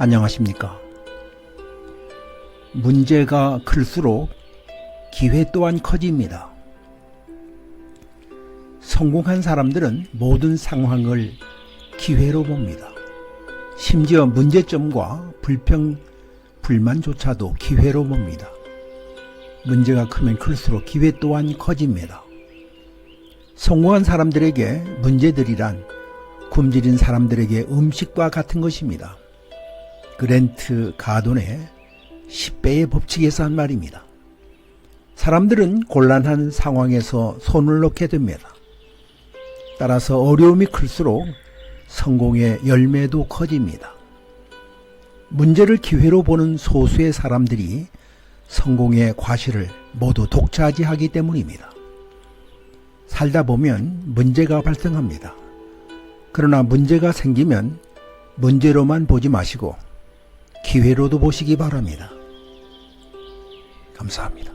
안녕하십니까. 문제가 클수록 기회 또한 커집니다. 성공한 사람들은 모든 상황을 기회로 봅니다. 심지어 문제점과 불평, 불만조차도 기회로 봅니다. 문제가 크면 클수록 기회 또한 커집니다. 성공한 사람들에게 문제들이란 굶주린 사람들에게 음식과 같은 것입니다. 그랜트 가돈의 10배의 법칙에서 한 말입니다. 사람들은 곤란한 상황에서 손을 놓게 됩니다. 따라서 어려움이 클수록 성공의 열매도 커집니다. 문제를 기회로 보는 소수의 사람들이 성공의 과실을 모두 독차지하기 때문입니다. 살다 보면 문제가 발생합니다. 그러나 문제가 생기면 문제로만 보지 마시고 기회로도 보시기 바랍니다. 감사합니다.